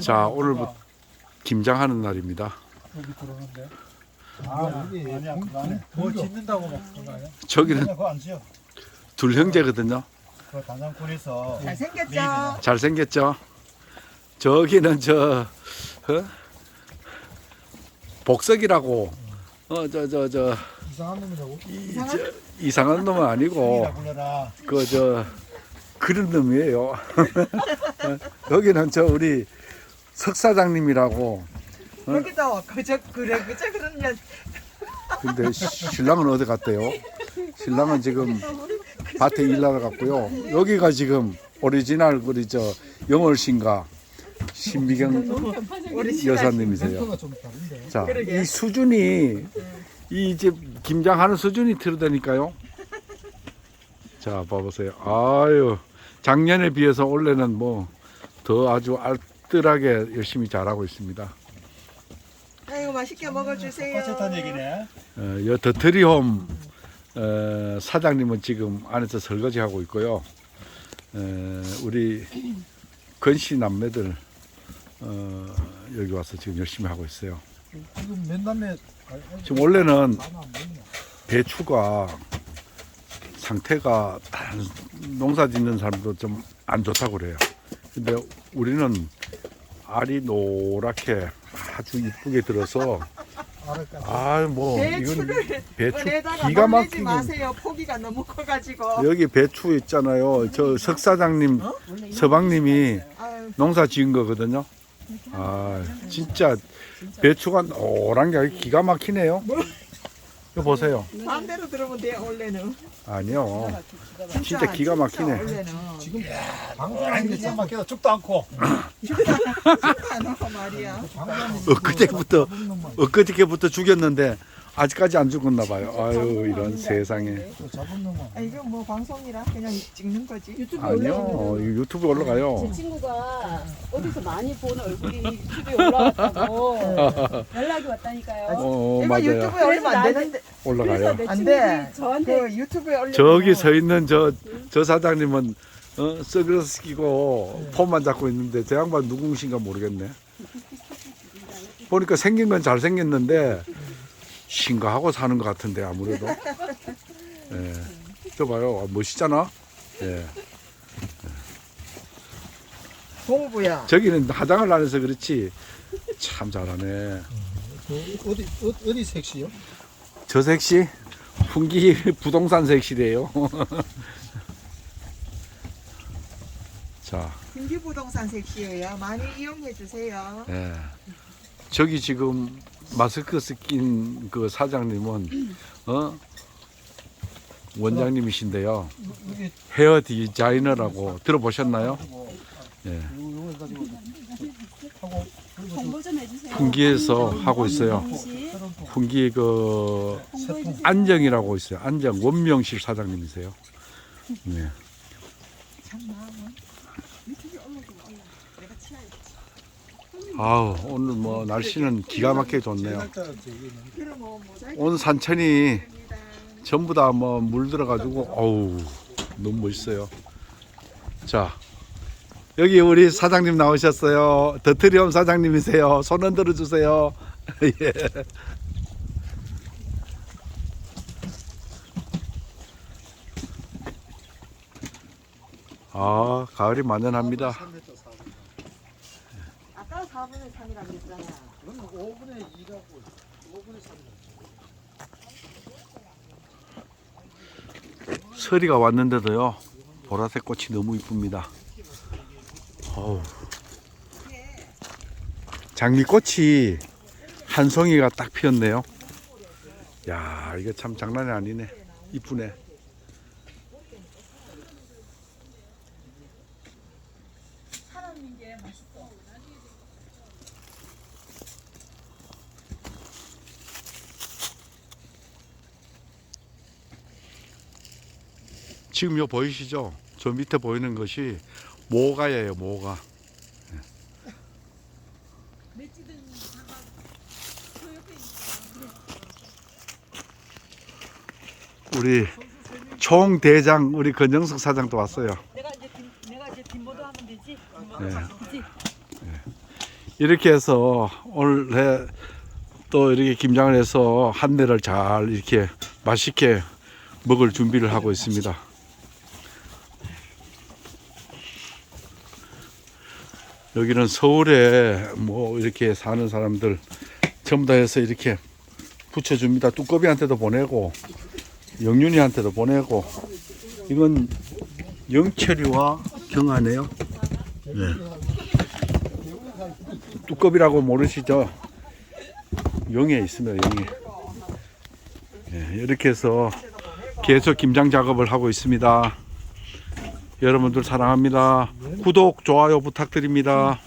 자, 오늘부터 김장하는 날입니다. 여기 들어오는데. 아, 여기 아니야, 공- 그거 안 해. 공- 뭐 공격. 짓는다고 막 그런 거 아니야? 저기는 아니야, 그거 안 지어. 둘 형제거든요. 그 단장군에서 잘생겼죠? 잘생겼죠? 저기는 저 어? 복석이라고 어 저 저 저 이상한 놈이라고? 이상한 놈은 아니고 이라 불러라. 그 저 그런 놈이에요. 여기는 저 우리 석 사장님이라고. 거기도 그저 그래 그저 그런 년 근데 신랑은 어디 갔대요? 신랑은 지금 밭에 일하러 갔고요. 여기가 지금 오리지널 우리 저 영월신가 우리 여사님이세요. 자. 이 수준이 이 이제 김장하는 수준이 틀어다니까요. 자, 봐보세요. 아유, 작년에 비해서 올해는 뭐 더 아주 알뜰하게 열심히 잘하고 있습니다. 아이고 맛있게 먹어주세요. 빠졌다는 얘기네. 어, 여 더트리홈 어, 사장님은 지금 안에서 설거지 하고 있고요. 어, 우리 건씨 남매들 어, 여기 와서 지금 열심히 하고 있어요. 지금 맨 남에 지금 원래는? 배추가 상태가 다른 농사 짓는 사람도 좀 안 좋다고 그래요. 근데 우리는 알이 노랗게 아주 이쁘게 들어서? 아뭐 이건 배추를 배추 기가 막히게 마세요. 포기가 너무 커가지고. 여기 배추 있잖아요. 저 석 사장님 서방님이 농사 지은 거거든요. 아 진짜 배추가 노란 게 기가 막히네요. 이거 보세요. 마음대로 들으면 돼요. 원래는. 아니요. 진짜 기가 막히네. 원래는. 지금 아니, 방송하는 게 이제 막혀서 죽도 않고. 안 하고 말이야. 엊그제부터 엊그저께부터 죽였는데 아직까지 안 죽었나 봐요. 아유 이런 세상에. 놈은 아 이거 뭐 방송이라 그냥 찍는 거지. 유튜브 아니요 유튜브 올라가요. 제 친구가 어디서 많이 본 얼굴이 유튜브에 올라왔다고 연락이 왔다니까요. 어 이거 맞아요 유튜브에 올리면 안 되는데. 그래서 올라가요. 내안 친구들이 돼. 저한테 그 유튜브에 올리면 저기 서 있는 저 저 사장님은 어, 선글라스 끼고 폰만 잡고 있는데 저 양반 누구신가 모르겠네. 보니까 생긴 건 잘 생겼는데 신가하고 사는 것 같은데 아무래도. 예. 저 봐요 아, 멋있잖아. 예. 동부야. 저기는 화장을 안 해서 그렇지 참 잘하네. 그 어디 어, 어디 색시요? 저 색시 풍기 부동산 색시래요. 자, 김기부동산 섹시예요. 많이 이용해 주세요. 예. 저기 지금 마스크 쓰낀 그 사장님은 어 원장님이신데요. 헤어 디자이너라고 들어보셨나요? 예. 풍기에서 하고 있어요. 풍기 그. 안정이라고 있어요. 안정 원명실 사장님이세요. 네. 아우 오늘 뭐 날씨는 기가 막히게 좋네요. 온 산천이. 전부 다 뭐 물 들어가지고 어우 너무 멋있어요. 자 여기 우리 사장님 나오셨어요. 더트리엄 사장님이세요. 손 흔들어 주세요. 예. 아 가을이 만연합니다. 3m 4. 아까 4분의 3이라고 했잖아. 그러면 5분의 2라고 5분의 3. 서리가 왔는데도요 보라색 꽃이 너무 이쁩니다. 어우. 장미꽃이 한 송이가 딱 피었네요. 야 이거 참 장난이 아니네. 이쁘네. 지금 요 보이시죠? 저 밑에 보이는 것이 모가예요, 모가. 우리 총 대장 우리 건영석 사장도 왔어요. 내가 이제 뒷- 내가 이제 뒷모드 하면 되지. 네. 이렇게 해서 올해 또 이렇게 김장을 해서 한 대를 잘 이렇게 맛있게 먹을 준비를 하고 있습니다. 여기는 서울에 뭐 이렇게 사는 사람들 전부 다 해서 이렇게 붙여줍니다. 뚜꺼비한테도 보내고 영윤이한테도 보내고 이건 영철이와 경아네요. 네. 뚜꺼비라고 모르시죠? 영에 있습니다. 영에. 네, 이렇게 해서 계속 김장 작업을 하고 있습니다. 여러분들 사랑합니다. 구독, 좋아요 부탁드립니다.